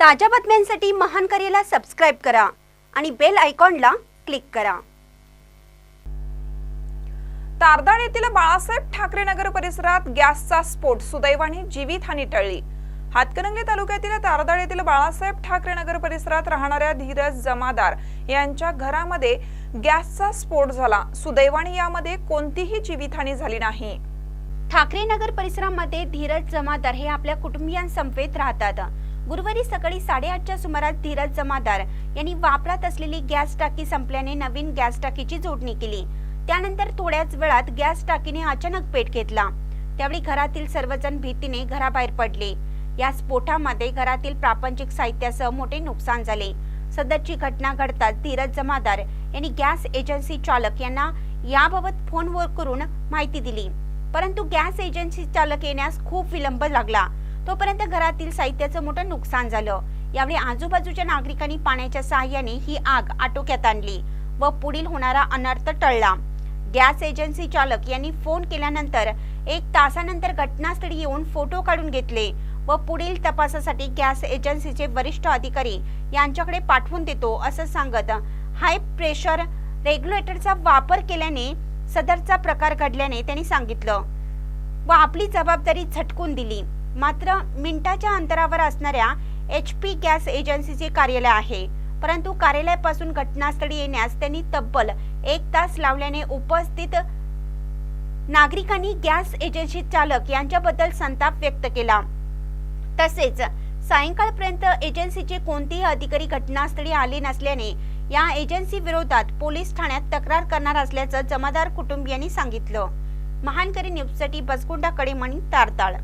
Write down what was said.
ताज्या बातम्यांसाठी महान करेला सबस्क्राईब करा आणि बेल आयकॉनला क्लिक करा. तारदाळ येथील बाळासाहेब ठाकरे नगर परिसरात गॅसचा स्फोट. सुदैवाने जीवितहानी टळली. हातकणंगले तालुक्यातील तारदाळ येथील बाळासाहेब ठाकरे नगर परिसरात राहणाऱ्या धीरज जमादार यांच्या घरामध्ये गॅसचा स्फोट झाला. सुदैवाने यामध्ये कोणतीही जीवितहानी झाली नाही. ठाकरे नगर परिसरामध्ये धीरज जमादार हे आपल्या कुटुंबियांसमवेत राहतात. गुरुवारी सकाळी साडेआठच्या सुमारास धीरज जमादार यांनी वापरात असलेली गॅस टाकी संपल्याने नवीन गॅस टाकीची जोडणी केली. त्यानंतर थोड्याच वेळात गॅस टाकीने अचानक पेट घेतला. त्यावेळी घरातील सर्वजण भीतीने घराबाहेर पडले. या स्फोटामध्ये घरातील प्रापंचिक साहित्यासह मोठे नुकसान झाले. सदरची घटना घडताच धीरज जमादार यांनी गॅस एजन्सी चालक यांना याबाबत फोनवर करून माहिती दिली. परंतु गॅस एजन्सी चालक येण्यास खूप विलंब लागला. तोपर्यंत घरातील साहित्याचं मोठं नुकसान झालं. यावेळी आजूबाजूच्या नागरिकांनी पाण्याच्या सहाय्याने ही आग आटोक्यात आणली व पुढील होणारा अनर्थ टळला. गॅस एजन्सी चालक यांनी फोन केल्यानंतर एक तासानंतर घटनास्थळी येऊन फोटो काढून घेतले व पुढील तपासासाठी गॅस एजन्सीचे वरिष्ठ अधिकारी यांच्याकडे पाठवून देतो असं सांगत हाय प्रेशर रेग्युलेटरचा वापर केल्याने सदरचा प्रकार घडल्याने त्यांनी सांगितलं व आपली जबाबदारी झटकून दिली. मात्र मिनिटाच्या अंतरावर असणाऱ्या एच पी गॅस एजन्सीचे कार्यालय आहे. परंतु कार्यालयापासून घटनास्थळी येण्यास त्यांनी तब्बल एक तास लावल्याने उपस्थित नागरिकांनी गॅस एजन्सी चालक यांच्याबद्दल संताप व्यक्त केला. तसेच सायंकाळपर्यंत एजन्सीचे कोणतेही अधिकारी घटनास्थळी आले नसल्याने या एजन्सी विरोधात पोलीस ठाण्यात तक्रार करणार असल्याचं जमादार कुटुंबियांनी सांगितलं. महानकरी न्यूजसाठी बसगुंडाकडे कडेमणी तारताळ.